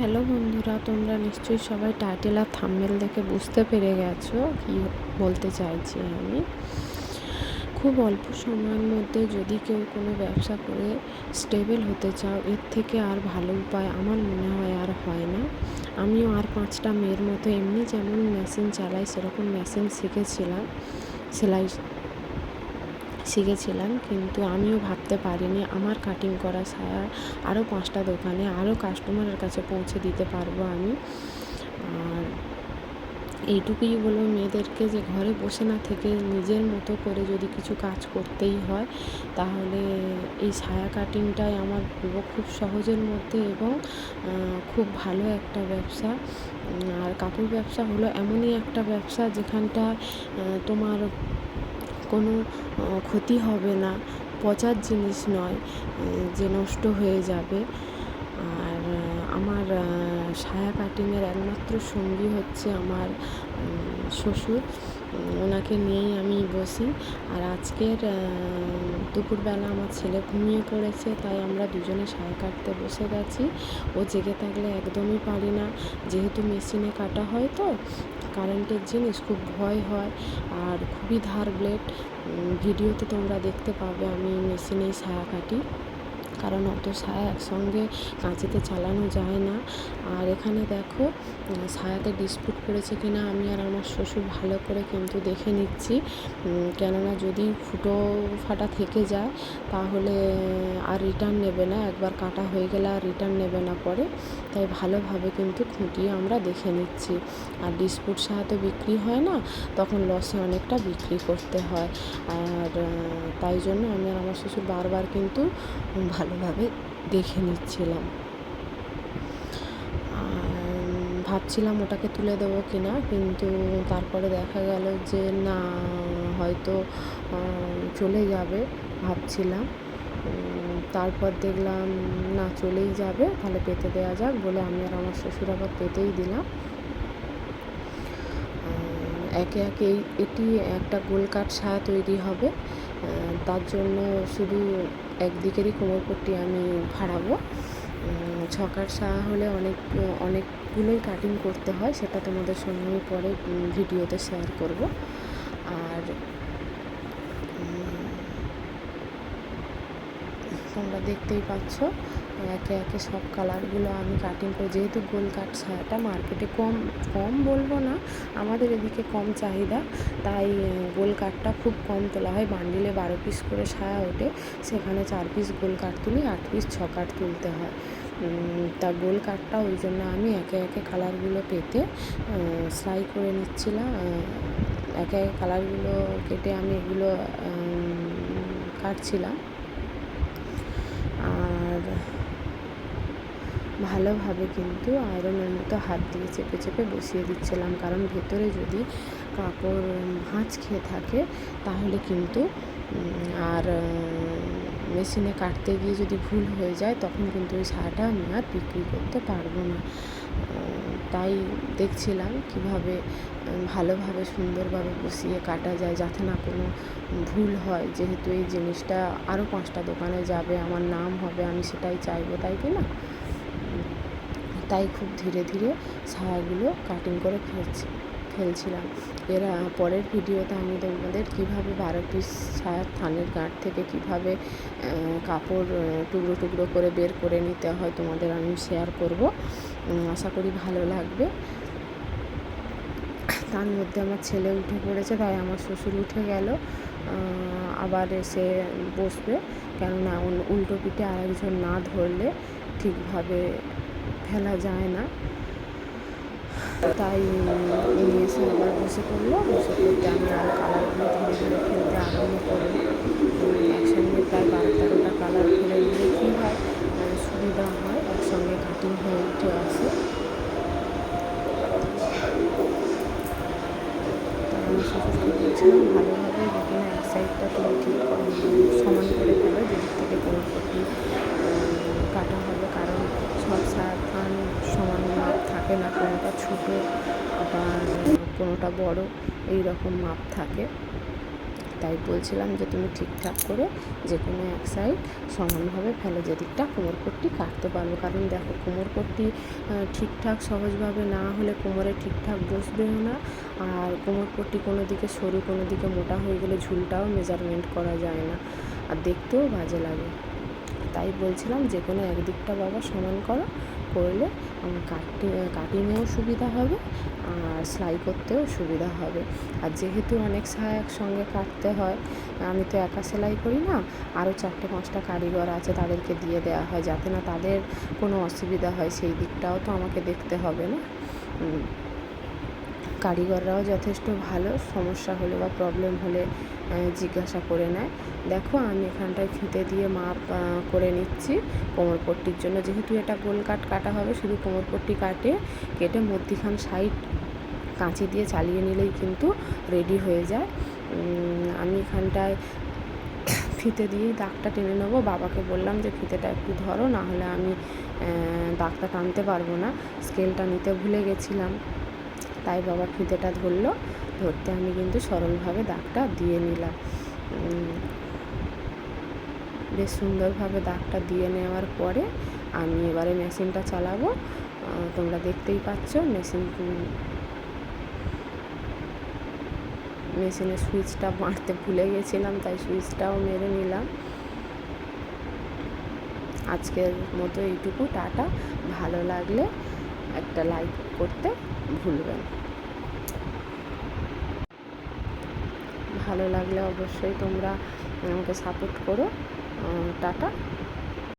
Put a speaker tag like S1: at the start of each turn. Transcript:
S1: Hello বন্ধুরা, তোমরা নিশ্চয়ই সবাই টাইটেল আর থাম্বনেল দেখে বুঝতে পেরে গেছো কি বলতে চাইছি আমি। খুব অল্প সময়ের মধ্যে যদি কেউ কোনো ব্যবসা করে স্টেবল হতে চাও, এর থেকে আর ভালো উপায় আমার মনে হয় আর হয় না। আমিও আর পাঁচটা মেয়ের মতো এমনি যেমন মেশিন চালাই, সেরকম মেশিন শিখেছিলাম, সেলাই শিখেছিলাম, কিন্তু আমিও ভাবতে পারিনি আমার কাটিং করা সায়া আরও পাঁচটা দোকানে আরও কাস্টমারের কাছে পৌঁছে দিতে পারব আমি। আর এইটুকুই বলব, মেয়েদেরকে যে ঘরে বসে না থেকে নিজের মতো করে যদি কিছু কাজ করতেই হয়, তাহলে এই সায়া কাটিংটাই আমার খুব সহজের মধ্যে এবং খুব ভালো একটা ব্যবসা। আর কাপড় ব্যবসা হলো এমনই একটা ব্যবসা যেখানটা তোমার কোনো ক্ষতি হবে না। পচার জিনিস নয় যে নষ্ট হয়ে যাবে। সায়া কাটিংয়ের একমাত্র সঙ্গী হচ্ছে আমার শ্বশুর। ওনাকে নিয়েই আমি বসি। আর আজকের দুপুরবেলা আমার ছেলে ঘুমিয়ে পড়েছে, তাই আমরা দুজনে সায়া কাটতে বসে গেছি। ও জেগে থাকলে একদমই পারি না। যেহেতু মেশিনে কাটা হয় তো, কারেন্টের জিনিস খুব ভয় হয়। আর খুবই ধার ব্লেড ভিডিওতে তোমরা দেখতে পাবে, আমি মেশিনেই সায়া কাটি। কারণ অত ছায়া একসঙ্গে কাঁচিতে চালানো যায় না। আর এখানে দেখো ছায়াতে ডিসপুট করেছে কিনা আমি আর আমার শ্বশুর ভালো করে কিন্তু দেখে নিচ্ছি। কেননা যদি ফুটো ফাটা থেকে যায়, তাহলে আর রিটার্ন নেবে না। একবার কাটা হয়ে গেলে আর রিটার্ন নেবে না পরে। তাই ভালোভাবে কিন্তু খুঁটিয়ে আমরা দেখে নিচ্ছি। আর ডিসপুট ছায়া তো বিক্রি হয় না, তখন লসে অনেকটা বিক্রি করতে হয়। আর তাই জন্য আমি আর আমার শ্বশুর বারবার কিন্তু ভালোভাবে দেখে নিচ্ছিলাম। ভাবছিলাম ওটাকে তুলে দেবো কি না কিন্তু তারপরে দেখা গেল যে না, হয়তো চলে যাবে ভাবছিলাম। তারপর দেখলাম না, চলেই যাবে, তাহলে পেতে দেওয়া যাক বলে আমি আর আমার শ্বশুর আবার পেতেই দিলাম। একে একে এটি একটা গোলকাট ছায়া তৈরি হবে। তার জন্য শুধু একদিকেরই কোমরপট্টি আমি ভাড়াবো। ছকার সা হলে অনেক, অনেকগুলোই কাটিং করতে হয়, সেটা তোমাদের সঙ্গে পরে ভিডিওতে শেয়ার করব। আর তোমরা দেখতেই পাচ্ছ, একে একে সব কালারগুলো আমি কাটিং করে, যেহেতু গোল কাট ছায়াটা মার্কেটে কম কম বলব না, আমাদের এদিকে কম চাহিদা, তাই গোল কাটটা খুব কম তোলা হয়। বান্ডিলে বারো পিস করে ছায়া ওঠে, সেখানে চার পিস গোল কাট তুলি, আট পিস ছ কাট তুলতে হয়। তা গোল কাটটা ওই জন্য আমি একে একে কালারগুলো পেতে সেলাই করে নিচ্ছিলাম একে একে কালারগুলো কেটে আমি এগুলো কাটছিলাম। আর ভালোভাবে কিন্তু আয়রনের মতো হাত দিয়ে চেপে চেপে বসিয়ে দিচ্ছিলাম। কারণ ভেতরে যদি কাপড় ভাঁজ খেয়ে থাকে, তাহলে কিন্তু আর মেশিনে কাটতে গিয়ে যদি ভুল হয়ে যায়, তখন কিন্তু ওই শাড়িটা আমি আর বিক্রি করতে পারব না। তাই দেখছিলাম কীভাবে ভালোভাবে সুন্দরভাবে বসিয়ে কাটা যায় যাতে না কোনো ভুল হয়। যেহেতু এই জিনিসটা আরও পাঁচটা দোকানে যাবে, আমার নাম হবে, আমি সেটাই চাইব, তাই কি না? তাই খুব ধীরে ধীরে ছায়াগুলো কাটিং করে ফেলছি ফেলছিলাম এর পরের ভিডিওতে আমি তোমাদের কীভাবে বারো পিস ছায়ার থানের গাঁট থেকে কীভাবে কাপড় টুকরো টুকরো করে বের করে নিতে হয় তোমাদের আমি শেয়ার করব। আশা করি ভালো লাগবে। তার মধ্যে আমার ছেলে উঠে পড়েছে, তাই আমার শ্বশুর উঠে গেল আবার এসে বসবে। কেননা উল্টো পিঠে আরেকজন না ধরলে ঠিকভাবে ফেলা যায় না। তাই নিয়ে এসে আবার বসে পড়ল। বসে পড়তে আমি আরও কালারগুলো ধীরে ধীরে খেলতে আরম্ভ করি। একসঙ্গে প্রায় বারো তেরোটা কালার ফেলে নিলে কী হয়? সুবিধা হয়, একসঙ্গে কাটিং হয়ে উঠে আসে। বলছিলাম ভালোভাবে দেখে এক সাইডটা তুমি ঠিক সমান করে ফেলো যেদিক থেকে কোনো পটি কাটা হবে কারণ সব থান সমান মাপ থাকে না কোনোটা ছোটো আবার কোনোটা বড় এই রকম মাপ থাকে। তাই বলছিলাম যে তুমি ঠিকঠাক করে যে কোনো এক সাইড সমানভাবে ফেলে যেদিকটা কোমর পট্টি কাটতে পারব। কারণ দেখো, কোমর পট্টি ঠিকঠাক সহজভাবে না হলে কোমরে ঠিকঠাক বসবেও না। আর কোমর পট্টি কোনো দিকে সরু, কোনো দিকে মোটা হয়ে গেলে ঝুলটাও মেজারমেন্ট করা যায় না। আর দেখতেও বাজে লাগে। তাই বলছিলাম যে কোনো একদিকটা বাবা সমান করো, করলে কাটি কাটিংয়েও সুবিধা হবে আর সেলাই করতেও সুবিধা হবে। আর যেহেতু অনেক সায়া একসঙ্গে কাটতে হয়, আমি তো একা সেলাই করি না, আরও চারটে পাঁচটা কারিগর আছে তাদেরকে দিয়ে দেওয়া হয় যাতে না তাদের কোনো অসুবিধা হয়, সেই দিকটাও তো আমাকে দেখতে হবে না। কারিগররাও যথেষ্ট ভালো, সমস্যা হলে বা প্রবলেম হলে জিজ্ঞাসা করে নেয়। দেখো, আমি এখানটায় ফিতে দিয়ে মাপ করে নিচ্ছি কোমরপট্টির জন্য। যেহেতু এটা গোল কাট কাটা হবে, শুধু কোমরপট্টি কাটে, কেটে মধ্যিখান সাইড কাঁচি দিয়ে চালিয়ে নিলেই কিন্তু রেডি হয়ে যায়। আমি এখানটায় ফিতে দিয়েই দাগটা টেনে নেব। বাবাকে বললাম যে, ফিতেটা একটু ধরো, না হলে আমি দাগটা টানতে পারব না। স্কেলটা নিতে ভুলে গেছিলাম। তাই বাবা ফিতেটা ধরলো। ধরতে আমি কিন্তু সরলভাবে দাগটা দিয়ে নিলাম। বেশ সুন্দরভাবে দাগটা দিয়ে নেওয়ার পরে আমি এবারে মেশিনটা চালাবো। তোমরা দেখতেই পাচ্ছ মেশিন, মেশিনের সুইচটা মারতে ভুলে গেছিলাম, তাই সুইচটাও মেরে নিলাম। আজকের মতো এইটুকু, টাটা। ভালো লাগলে একটা লাইক করতে ভুলবেন ভালো লাগলে অবশ্যই তোমরা আমাকে সাপোর্ট করো। টাটা।